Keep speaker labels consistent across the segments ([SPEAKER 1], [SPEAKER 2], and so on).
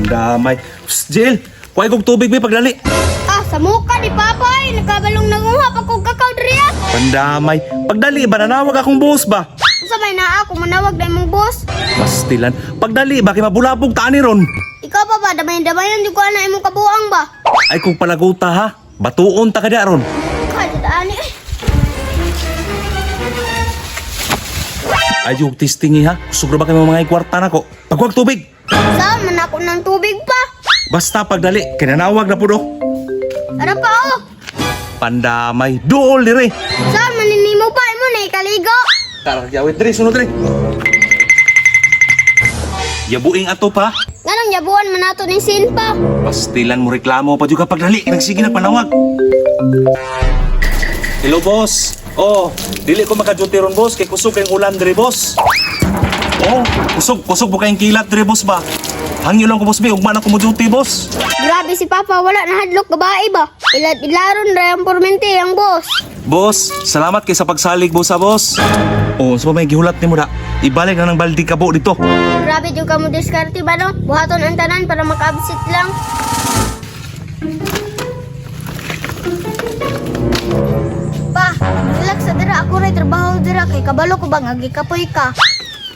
[SPEAKER 1] Pandamay. Psst, Jill, kuhay kong tubig may pagdali.
[SPEAKER 2] Ah, sa muka ni Papay. Nakabalong nangunga pa kong kakao diriya.
[SPEAKER 1] Pandamay. Pagdali ba nanawag akong boss ba?
[SPEAKER 2] Sabay na ako manawag na imong boss.
[SPEAKER 1] Pastilan. Pagdali ba kay mabulabog taan ni ron?
[SPEAKER 2] Ikaw pa ba, damay-damayan yung ko na imong kabuang ba?
[SPEAKER 1] Ay kung palaguta ha. Batuon ta ka diya ron.
[SPEAKER 2] Kada daan eh.
[SPEAKER 1] Ay yung testingi ha. Gusto ba kayo mga ikwarta na ko? Pagwag tubig.
[SPEAKER 2] Saan man ako ng tubig pa?
[SPEAKER 1] Basta pagdali. Kinanawag na po do.
[SPEAKER 2] Ara pa oh.
[SPEAKER 1] Pandamay. Duol dire.
[SPEAKER 2] Saan maninimo pa mo na ikaligo?
[SPEAKER 1] Tara, yawit dire. Sunod dire. Yabuing ato pa.
[SPEAKER 2] Ganong yabuan man nato ni sin pa.
[SPEAKER 1] Pastilan mo reklamo pa juga pagdali. Nagsige na panawag. Hello, boss. Oh, dili ko makaduty ron, boss. Kay kusog kayong ulam dire, boss. Oh, kusog, kusog mo kayong kilat dire, boss ba? Hangyo lang ko, boss, be. Ugman ako mo duty, boss.
[SPEAKER 2] Grabe si Papa, wala na hadlok babae ba? Ilad ilaron ra ang pormente ang boss.
[SPEAKER 1] Boss, salamat kay sa pagsalig, boss, ha, boss. Oh, so may gihulat ni mo da. Ibalik na ng baldi kabo dito.
[SPEAKER 2] Grabe yung kamo diskarte ba no? Buhaton ang tanan para maka-absit lang. Pa, relax sa dira ako ray trabaho dira kay kabalo ko ba nga gikapoy ka.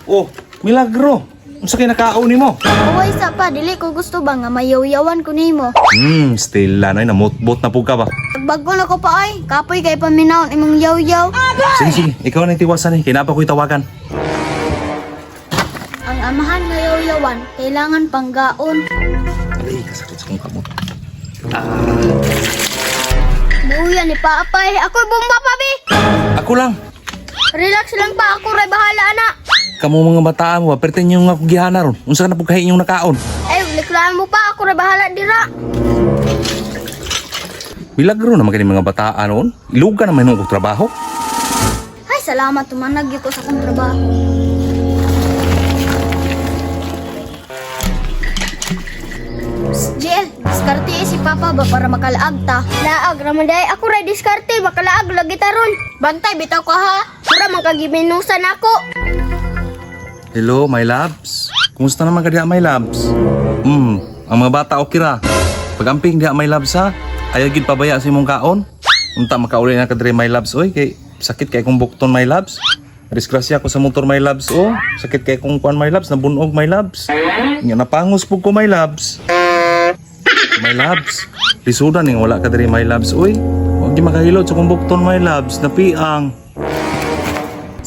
[SPEAKER 1] Oh, milagro. Unsa kay nakaon nimo?
[SPEAKER 2] Uway sa pa, dili ko gusto ba nga mayaw-yawan ko nimo.
[SPEAKER 1] Hmm, still lanay na mutbot na pug ka ba?
[SPEAKER 2] Pagbago na ko pa ay, kapoy kay paminaw imong yaw-yaw.
[SPEAKER 1] Sige, sige. Ikaw na tiwasan eh. Kinapa ko'y tawagan.
[SPEAKER 2] Ang amahan nga yaw-yawan, kailangan panggaon.
[SPEAKER 1] Ay, kasakit sa kong kamot.
[SPEAKER 2] Buya ni Papay, ako bumba pa bi.
[SPEAKER 1] Ako lang.
[SPEAKER 2] Relax lang pa, ako ray bahala na.
[SPEAKER 1] Kamu mga bataan mo, pertin yung ako gihana ron. Unsa ka na pagkain yung nakaon?
[SPEAKER 2] Ay, liklaan mo pa, ako ray bahala dira.
[SPEAKER 1] Milagro naman kani mga bataan ron. Iluga naman yung trabaho.
[SPEAKER 2] Ay, salamat tumanag ko sa kong trabaho. Jill, diskarte eh si Papa ba para makalaag ta? Laag, ramaday ako ray diskarte, makalaag lagi taron. Bantay, bitaw ka ha. Pura man kagiminusan ako.
[SPEAKER 1] Hello, my loves. Kumusta naman ka diha, my loves? Hmm, ang mga bata okay ra. Pagamping diha, my loves ha. Ayaw gid pabaya sa imong kaon. Unta makauli na ka diri, my loves. Oy, kay sakit kay kong bukton, my loves. Disgrasya ko sa motor, my loves. Oh, sakit kay kong kuan, my loves. Nabunog, my loves. Nga napangos pug ko, my loves. My loves. Lisudan ning wala ka diri, my loves. Uy, huwag di makahilot sa kong bukton, my loves. Napiang.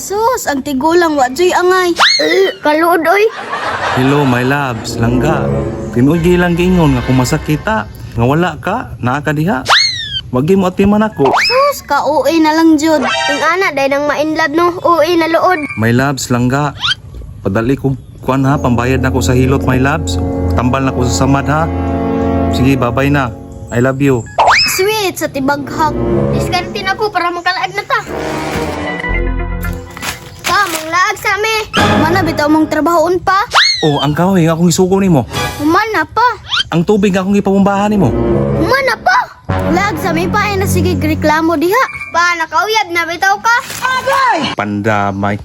[SPEAKER 2] Sus, ang tigulang wa joy angay. Uh, kaluod oy.
[SPEAKER 1] Hello, my loves. Langga. Tinuod lang gingon nga kung masakita. Nga wala ka, naa ka diha. Wag mo atiman ako.
[SPEAKER 2] Sus, ka-uwi na lang jud. Yung ana, dahil nang ma-inlove no, uwi na luod.
[SPEAKER 1] My loves, langga. Padali ko kuan ha, pambayad na ko sa hilot, my loves. Tambal na ko sa samad ha. Sige, babay na. I love you.
[SPEAKER 2] Sweet sa tibaghag. Diskarte na ko para makalaag na Mana bitaw mong trabahoon pa?
[SPEAKER 1] Oh, ang kahoy nga akong isugo nimo.
[SPEAKER 2] Humana pa.
[SPEAKER 1] Ang tubig nga akong ipabumbahan nimo.
[SPEAKER 2] Humana pa. Lag sa me pa ay nasige reklamo diha. Pa, nakauyab na bitaw ka.
[SPEAKER 1] Pandamay.